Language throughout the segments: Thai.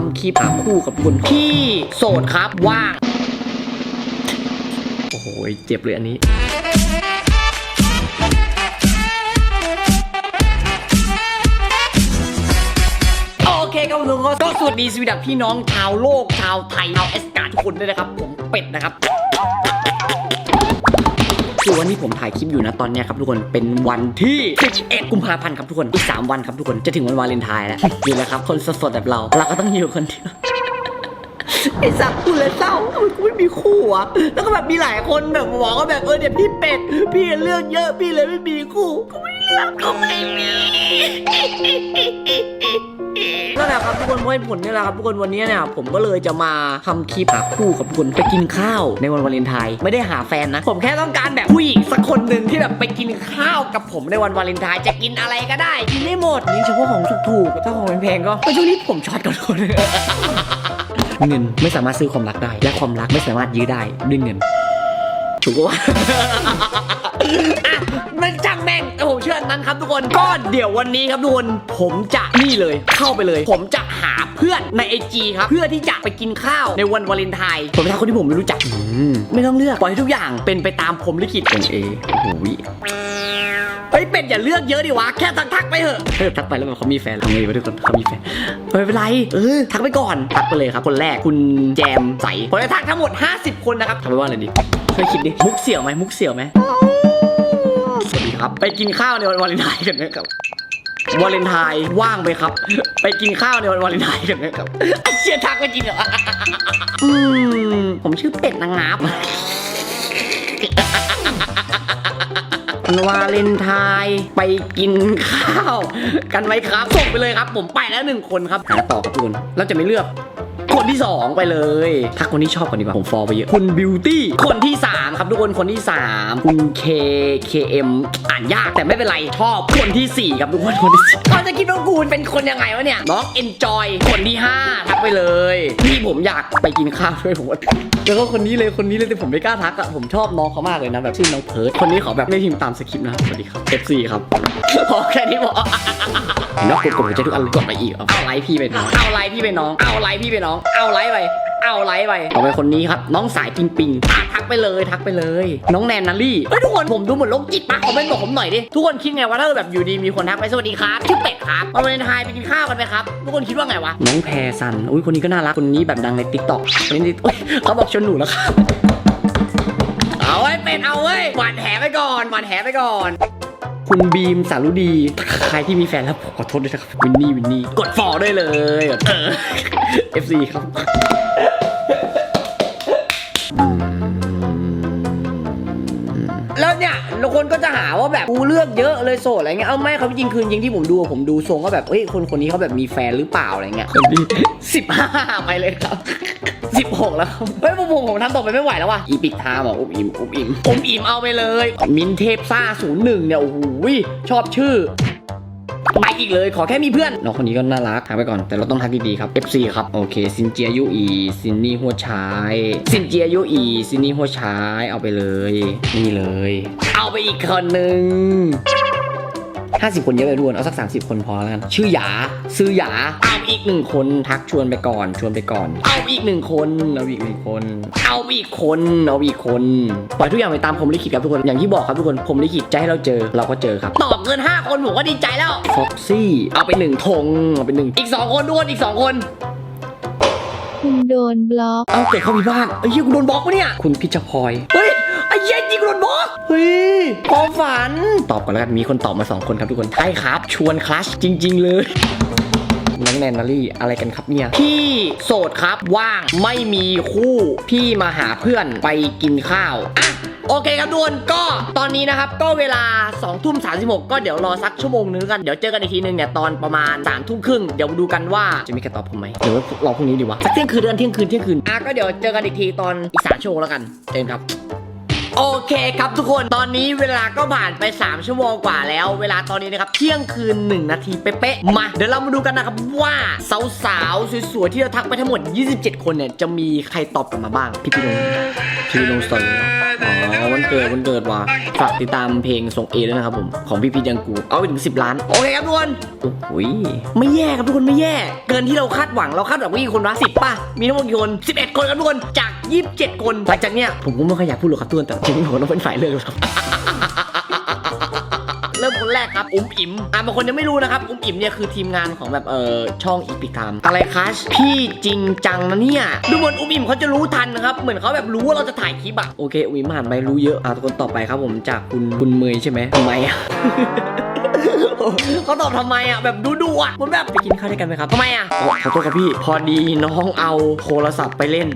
ทำคลิปหาคู่กับคนที่โสดครับว่าง โอ้โห เจ็บเลยอันนี้โอเคครับทุกคนก็สวัสดีสวีดับพี่น้องชาวโลกชาวไทยชาวเอสการทุกคนด้วยนะครับ ผมเป็ดนะครับ วันนี้ผมถ่ายคลิปอยู่นะตอนเนี้ยครับทุกคนเป็นวันที่11กุมภาพันธ์ครับทุกคนอีก 3 วันครับทุกคนจะถึงวันวาเลนไทน์แล้วอยู่แล้วครับคนสดๆแบบเราเราก็ต้องอยู่คนเดียวไอ้สักกูเลยเศร้าทำไมกูไม่มีคู่วะแล้วก็แบบมีหลายคนแบบบอกว่าแบบเออเดี๋ยวพี่เป็ดพี่เลือกเยอะพี่เลยไม่มีคู่กูไม่เลือกก็ไม่มี นั่นแหละครับทุกคนเพราะเหตุผลนี่แหละครับทุกคนวันนี้เนี่ยผมก็เลยจะมาทำคลิปหาคู่กับทุกคนไปกินข้าวในวันวาเลนไทน์ไม่ได้หาแฟนนะ ผมแค่ต้องการแบบผู้หญิงสักคนหนึ่งที่แบบไปกินข้าวกับผมในวันวาเลนไทน์จะกินอะไรก็ได้กินได้หมดนี่เฉพาะของถูกๆถ้าของแพงๆก็ไปช่วงนี้ผมช็อตกันคนเงินไม่สามารถซื้อความรักได้ และความรักไม่สามารถยื้อได้ด้วยเงินถูกปะวะ อะมันช่างแม่งแต่ผมเชื่ออันนั้นครับทุกคนก็เดี๋ยววันนี้ครับทุกคนผมจะนี่เลยเข้าไปเลย ผมจะหาเพื่อนในไอจีครับเพื่อที่จะไปกินข้าวในวันวาเลนไทน์ผมเป็นคนที่ผมไม่รู้จักอืมไม่ต้องเลือกปล่อยให้ทุกอย่างเป็นไปตามผมลิขิตเป็นเอโอ้โหวิเฮ้ยเป็ดอย่าเลือกเยอะดิวะแค่ทักทักๆไปเถอะเฮ้ยทักไปแล้วแบบเขามีแฟนทำไงวะทุกคนเขามีแฟนเฮ้ยไม่เป็นไรเออทักไปก่อนทักไปเลยครับคนแรกคุณแจมใสผมจะทักทั้งหมด 50 คนนะครับทำไปว่าอะไรดีช่วยคิดดิมุกเสี่ยวไหมมุกเสี่ยวไหม สวัสดีครับ ไปกินข้าวในวันวาเลนไทน์กันนะครับวาเลนไทน์ว่างไหมครับ ไปกินข้าวในวันวาเลนไทน์กันนะครับไอ้เชี่ยทักไม่จริงเหรออืมผมชื่อเป็ดนางงาบวันวาเลนไทน์ไปกินข้าว กันไหมครับส่งไปเลยครับ ผมไปแล้วหนึ่งคนครับหาต่อครับทุกคนแล้วจะไม่เลือก คนที่ 2 ไปเลยทักคนที่ชอบก่อนดีกว่าผมฟอลไปเยอะคุณบิวตี้คนที่ 3 ครับทุกคนคนที่ 3 คุณ K KM อ่านยากแต่ไม่เป็นไรชอบคนทีสี่4 ครับทุกคนคนที่สี่เขาจะคิดว่ากูเป็นคนยังไงวะเนี่ยน้อง Enjoy คนที่ 5 ทักไปเลยพี่ผมอยากไปกินข้าวด้วยผมว่าแล้วก็คนนี้เลยคนนี้เลยแต่ผมไม่กล้าทักอะผมชอบน้องเขามากเลยนะแบบชื่อน้องเพิร์ดคนนี้ขอแบบไม่พิมพ์ตามสคริปต์นะสวัสดีครับ FC ครับพอแค่นี้พอ นอกกดกดหัวใจทุกอันเลยกดไปอีกเอาเอาไลค์พี่ไปน้องเอาไลค์พี่ไปน้องเอาไลค์พี่ไปน้องเอาไลค์ไปเอาไลค์ไปต่อไปคนนี้ครับ น้องสายปิงปิงอะทักไปเลยทักไปเลย น้องแนนนารี่เฮ้ยทุกคนผมดูเหมือนโรคจิตปะคอมเมนต์บอกผมหน่อยดิทุกคนคิดไงว่าถ้าแบบอยู่ดีมีคนทักไปสวัสดีครับชื่อเป็ดครับวันวาเลนไทน์ไปกินข้าวกันไหมครับทุกคนคิดว่าไงวะน้องแพรซันอุ้ยคนนี้ก็น่ารักคนนี้แบบดังในติ๊กต็อกคนนี้อุ๊ยเขาบอกชวนหนูแล้วครับเอาไว้เป็ดเอาไว้ยหวานแหไปก่อนหวานแหไปก่อน คุณบีมสารุดี ใครที่มีแฟนแล้วผมขอโทษด้วยนะครับ วินนี่วินนี่ กดฟอลได้เลย เออ FC ครับ คนก็จะหาว่าแบบกูเลือกเยอะเลยโสดอะไรเงี้ยเอาไม่เขาจริงคืนจริงที่ผมดูผมดูทรงก็แบบเฮ้ยคนคนนี้เขาแบบมีแฟนหรือเปล่าอะไรเงี้ยคนที่สิบห้าไปเลยครับสิบหกแล้วเฮ้ยผมผมผมทำต่อไปไม่ไหวแล้วว่ะอีปิดทามอะอุบอิ่มอุบอิ่มผมอิ่มเอาไปเลย มินเทพซ่าศูนย์หนึ่งเนี่ยโอ้โหชอบชื่อ ไปอีกเลยขอแค่มีเพื่อนน้องคนนี้ก็น่ารักทักไปก่อน แต่เราต้องทักดีๆครับ FC ครับ โอเคซินเจียยูอีซินนี่หัวชายซินเจียยูอีซินนี่หัวชายเอาไปเลย นี่เลย เอาไปอีกคนหนึ่ง 50 คนเยอะไปรวนเอาสัก 30 คนพอแล้วกันชื่อหยาซื้อหยาเอาอีกหนึ่งคนทักชวนไปก่อนชวนไปก่อน เอาอีกหนึ่งคนเอาอีกหนึ่งคน เอาอีกคนเอาอีกคนปล่อยทุกอย่างไปตามผมลิขิตครับทุกคนอย่างที่บอกครับทุกคนผมลิขิตจะให้เราเจอเราก็เจอครับตอบเกิน 5 คนผมก็ดีใจแล้วฟ็อกซี่เอาไปหนึ่งธงเอาไปหนึ่งอีก 2 คนทุกคนอีก 2 คนคุณโดนบล็อก เอาเกิดเข้ามีบ้านไอ้เหี้ยกูโดนบล็อกปะเนี่ย คุณพิชพลอย เฮ้ยไอ้ เหี้ยจริงกูโดนบล็อกเฮ้ยความฝัน ตอบก่อนแล้วกัน มีคนตอบมา 2 คนครับทุกคน ใช่ครับ ชวนคลัชจริง ๆ เลยน้องแนนนารี่อะไรกันครับเนี่ย พี่โสดครับว่างไม่มีคู่ พี่มาหาเพื่อนไปกินข้าวอะโอเคครับทุกคนก็ตอนนี้นะครับ ก็เวลา2ทุ่ม36ก็เดี๋ยวรอสักชั่วโมงนึงแล้วกัน เดี๋ยวเจอกันอีกทีนึงเนี่ย ตอนประมาณ3ทุ่มครึ่งเดี๋ยวดูกันว่าจะมีใครตอบผมไหมเดี๋ยวรอพรุ่งนี้ดีวะสักเที่ยงคืนเดือนเที่ยงคืนเที่ยงคืนอะก็เดี๋ยวเจอกันอีกทีตอนอีก3ชั่วโมงแล้วกันเจอกันครับ โอเคครับทุกคนตอนนี้เวลาก็ผ่านไป 3 ชั่วโมงกว่าแล้ว เวลาตอนนี้นะครับเที่ยงคืน 1 นาทีเป๊ะๆมา เดี๋ยวเรามาดูกันนะครับว่าสาวๆสวยๆที่เราทักไปทั้งหมด 27 คนเนี่ยจะมีใครตอบกลับมาบ้าง พี่พี่ลงพี่ลงสตอรี่ เกิดวันเกิดว่ะฝากติดตามเพลงส่งเอด้วยนะครับผมของพี่พีชยังกูเอาไปถึง 10 ล้าน โอเคครับทุกคนโอ้โหยไม่แย่ครับทุกคนไม่แย่ เกินที่เราคาดหวังเราคาดหวังว่ากี่คนวะสิบป่ะมีทั้งหมดกี่คน11 คนครับทุกคนจาก 27 คนหลังจากเนี้ยผมก็ไม่ค่อยอยากพูดหรอกครับทุกคนแต่จริงๆผมต้องเป็นฝ่ายเลือกครับ คนแรกครับ อุ้มอิ๋มอ่าบางคนยังไม่รู้นะครับ อุ้มอิ๋มเนี่ยคือทีมงานของแบบเออช่องอีพิกามอะไรคะพี่จริงจังนะเนี่ย ดูเหมือนอุ้มอิ๋มเขาจะรู้ทันนะครับ เหมือนเขาแบบรู้ว่าเราจะถ่ายคลิปอะโอเค อุ้มอิ๋มผ่านไปรู้เยอะ อ่าทุกคนต่อไปครับผมจากคุณคุณเมยใช่ไหมทำไมอะเขาตอบทำไมอะแบบดูดูอะมันแบบไปกินข้าวด้วยกันไหมครับทำไมอะโอ้ขอโทษครับพี่ พอดีน้องเอาโทรศัพท์ไปเล่น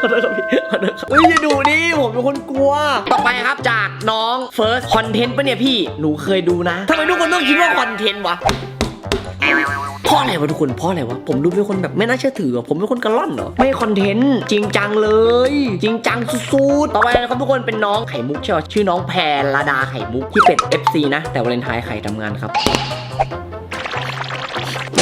ขอโทษครับพี่ขอโทษครับเฮ้ยอย่าดูดิผมเป็นคนกลัว ต่อไปครับจากน้องเฟิร์สคอนเทนต์ปะเนี่ยพี่หนูเคยดูนะทำไมทุกคนต้องคิดว่าคอนเทนต์วะเพราะอะไรวะทุกคนเพราะอะไรวะผมดูเป็นคนแบบไม่น่าเชื่อถืออะผมเป็นคนกระล่อนเหรอไม่คอนเทนต์จริงจังเลย จริงจังสุดๆต่อไปนะครับทุกคนเป็นน้องไข่มุกใช่ไหมชื่อน้องแพรลาดาไข่มุกที่เป็น FC นะ แต่วาเลนไทน์ไข่ทำงานครับเรา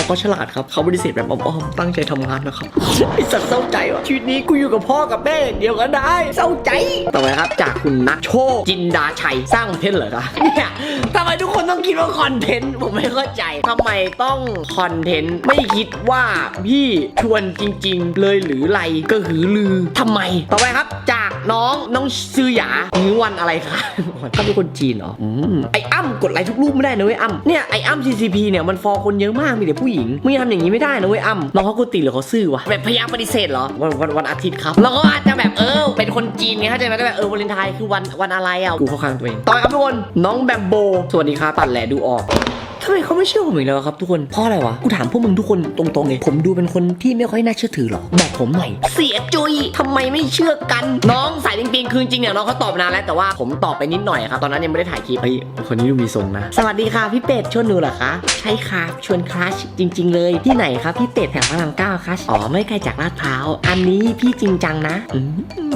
ก็ฉลาดครับเขาบริสุทธิ์แบบอ้อมๆตั้งใจทำงานนะครับไอสัตว์เศร้าใจว่ะชีวิตนี้กูอยู่กับพ่อกับแม่เดียวก็ได้เศร้าใจต่อไปครับ จากคุณนักโชคจินดาชัยสร้างคอนเทนต์เหรอคะเนี่ยทำไมทุกคนต้องคิดว่าคอนเทนต์ผมไม่เข้าใจทำไมต้องคอนเทนต์ไม่คิดว่าพี่ชวนจริง ๆ เลยหรือไรก็หือลือทำไม ต่อไปครับ จากน้องน้องซื้อหยาหรือวันอะไรคะเขาเป็นคนจีนเหรอไออ้ำกดไลค์ทุกรูปไม่ได้นะเว้ยอ้ำเนี่ยไออ้ำ CCP เนี่ยมันฟอลคนเยอะมากมีแต่ผู้หญิงมึงทำอย่างนี้ไม่ได้นะเว้ยอ้ำน้องเขากูตีหรือเขาซื่อวะแบบพยายามปฏิเสธเหรอวันวันวันอาทิตย์ครับเราก็อาจจะแบบเออเป็นคนจีนไงเข้าใจไหมก็แบบเออวาเลนไทน์คือวันวันอะไรอะกูเข้าข้างตัวเองต่อไปครับทุกคนน้องแบมโบสวัสดีครับตัดแหละดูออก ทำไมเขาไม่เชื่อผมอีกแล้วครับทุกคนเพราะอะไรวะกูถามพวกมึงทุกคนตรงๆเลยผมดูเป็นคนที่ไม่ค่อยน่าเชื่อถือหรอบอกผมหน่อยเสียจุยทำไมไม่เชื่อกันน้องสายปิงๆคือจริงๆเนี่ยน้องเขาตอบนานแล้วแต่ว่าผมตอบไปนิดหน่อยครับตอนนั้นยังไม่ได้ถ่ายคลิปเฮ้ยคนนี้ดูมีทรงนะสวัสดีค่ะพี่เป็ดชวนหนูเหรอคะใช่ค่ะชวนคลาสจริง ๆ เลยที่ไหนครับพี่เป็ดแถวพระรามเก้าคะอ๋อไม่ไกลจากลาดพร้าวอันนี้พี่จริงจังนะอื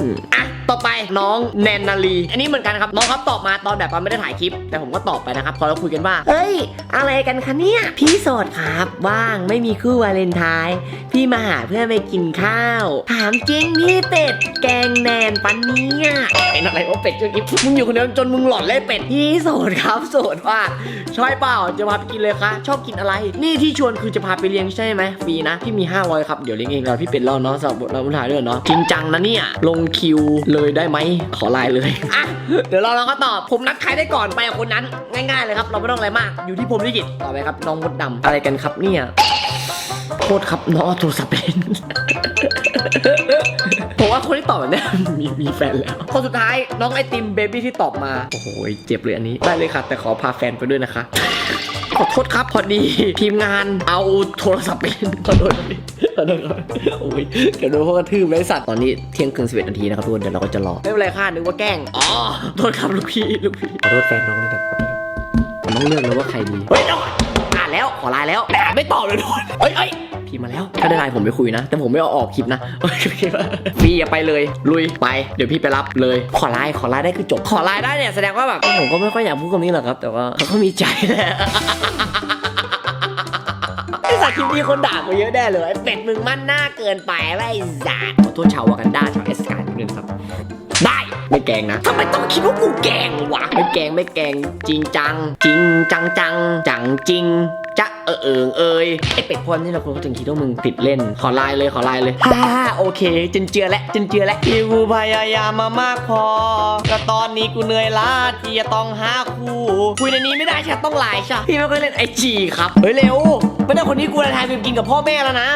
มอะ ต่อไปน้องแนนนาลีอันนี้เหมือนกันครับน้องครับตอบมาตอนแบบว่าไม่ได้ถ่ายคลิป แต่ผมก็ตอบไปนะครับพอเราคุยกันว่าเฮ้ย อะไรกันคะเนี่ยพี่โสดครับว่างไม่มีคู่วาเลนไทน์พี่มาหาเพื่อนไปกินข้าว ถามจริงพี่เป็ดแกงแนนปันเนี้ยเป็นอะไรวะเป็ดช่วยกินมึงอยู่คนเดียวจนมึงหลอนเลยเป็ดพี่โสดครับโสดว่าใช่เปล่าจะพาไปกินเลยคะชอบกินอะไร นี่ที่ชวนคือจะพาไปเลี้ยงใช่ไหมฟรีนะพี่มี500ครับเดี๋ยวเลี้ยงเองเราพี่เป็ดรอเนาะสำหรับเราถ่ายด้วยเนาะจริงจังนะเนี่ยลงคิวเลยได้ไหมขอไลน์เลยอะเดี๋ยวเราเราก็ตอบผมนัดใครได้ก่อนไปกับคนนั้น ง่ายๆเลยครับ เราไม่ต้องอะไรมาก อยู่ที่ผมลิขิตต่อไปครับน้องมดดำอะไรกันครับเนี่ยโทษครับน้องเอาโทรศัพท์ไปเล่นผมว่าคนที่ตอบแบบเนี้ยมีมีแฟนแล้ว คนสุดท้ายน้องไอติมเบบี้ที่ตอบมา โอ้โหเจ็บเลยอันนี้ ได้เลยค่ะ แต่ขอพาแฟนไปด้วยนะคะ ขอโทษครับพอดี ทีมงานเอาโทรศัพท์ไปเล่นขอโทษครับพี่ขอโทษครับโอ้ยเดี๋ยวโดนพวกกระทืบเลยสัตว์ตอนนี้เที่ยงคืนสิบเอ็ดนาทีนะครับทุกคนเดี๋ยวเราก็จะรอไม่เป็นไรค่ะนึกว่าแกล้งอ๋อโทษครับลูกพี่ลูกพี่ขอโทษแฟนน้องเลยครับผมต้องเลือกนะว่าใครดีเฮ้ยเดี๋ยวก่อนอ่านแล้วขอไลน์แล้วแต่อ่านไม่ตอบเลยทุกคนเอ้ยเอ้ย พีมาแล้ว ถ้าได้ไลน์ผมไปคุยนะ แต่ผมไม่เอาออกคลิปนะโอเคพี่อย่าไปเลยลุยไปเดี๋ยวพี่ไปรับเลย ขอไลน์ขอไลน์ได้คือจบ ขอไลน์ได้เนี่ยแสดงว่าแบบผมก็ไม่ค่อยอยากพูดคำนี้หรอกครับ แต่ว่าเขาก็มีใจแหละไอสัตว์คลิปนี้คนด่ากูเยอะแน่เลยไอเป็ดมึงมั่นหน้าเกินไปไอ้สัตว์ขอโทษชาววากันดาชาวเอสกายนิดนึงครับ ได้ไม่แกงนะทำไมต้องคิดว่ากูแกงวะไม่แกงไม่แกงจริงจัง จริงจังจังจังจริง ออเอิงเอยไอเป็ดพรนี่เราคงถึงคิดว่ามึงติดเล่น ขอไลน์เลยขอไลน์เลยฮ่าโอเคจนเจือและจนเจือแล้วที่กูพยายามมามากพอก็ตอนนี้กูเหนื่อยล้าที่จะต้องหาคู่คุยในนี้ไม่ได้ใช่ต้องไลน์ใช่พี่ไม่เคยเล่นไอจีครับเฮ้ยเร็วไม่ได้คนนี้กูจะทายไปกินกับพ่อแม่แล้วนะ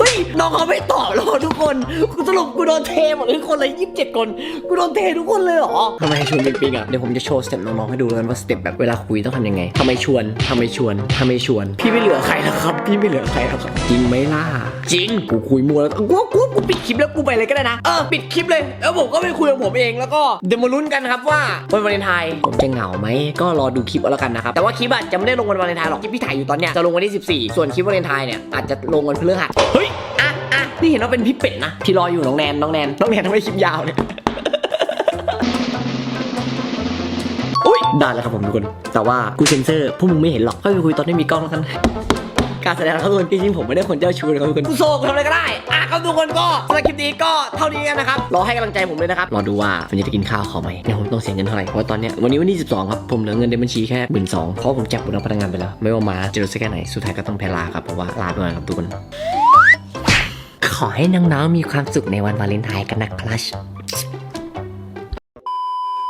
เฮ้ยน้องเขาไม่ตอบแล้วอะทุกคนกูสรุปกูโดนเทหมดเลยทุกคนเลยยี่สิบเจ็ดคนกูโดนเททุกคนเลยเหรอทำไมชวนปิงปิงอะเดี๋ยวผมจะโชว์สเต็ปน้องๆให้ดูกันว่าสเต็ปแบบเวลาคุยต้องทำยังไงทำไมชวนทำไมชวนทำไมชวน พี่ไม่เหลือใครแล้วครับ พี่ไม่เหลือใครแล้วครับจริงไหมล่ะจริงกูคุยมัวแล้วกูว่ากูว่ากูปิดคลิปแล้วกูไปเลยก็ได้นะเออปิดคลิปเลยแล้วผมก็ไปคุยกับผมเองแล้วก็เดี๋ยวมาลุ้นกันครับว่าวันวาเลนไทน์ผมจะเหงาไหมก็รอดูคลิปเอาแล้วกันนะครับแต่ว่าคลิปอะจะไม่ได้ลงวันวาเลนไทน์หรอกคลิปที่ถ่ายอยู่ตอนเนี้ยจะลงวันที่ 14 ส่วนคลิปวาเลนไทน์เนี่ยอาจจะลงวันพฤหัสเฮ้ยอะอะ นี่เห็นว่าเป็นพี่เป็ดนะที่รออยู่น้องแนนน้องแนนน้องแนนทำไมคลิปยาวเนี่ยอุ้ยได้แล้วครับผมทุกคน แต่ว่ากูเซ็นเซอร์พวกมึงไม่เห็นหรอกค่อยไปคุยตอนที่มีกล้องแล้วกันการแสดงนะครับทุกคนจริงๆผมไม่ได้คนเจ้าชู้นะครับทุกคนโศกทำอะไรก็ได้ อะครับทุกคนก็สำหรับคลิปนี้ก็เท่านี้กันนะครับ รอให้กำลังใจผมเลยนะครับ รอดูว่าผมจะกินข้าวเขาไหมเนี่ยผมต้องเสียเงินเท่าไหร่ เพราะตอนเนี้ยวันนี้วันที่12 ครับ ผมเหลือเงินในบัญชีแค่หมื่นสองเพราะผมจับบุญพนักงานไปแล้ว ไม่ว่ามาจะรู้สึกแค่ไหน สุดท้ายก็ต้องแพ้ลาครับ เพราะว่าลาไปก่อนครับทุกคน ขอให้น้องๆมีความสุขในวันวาเลนไทน์กันนะครับ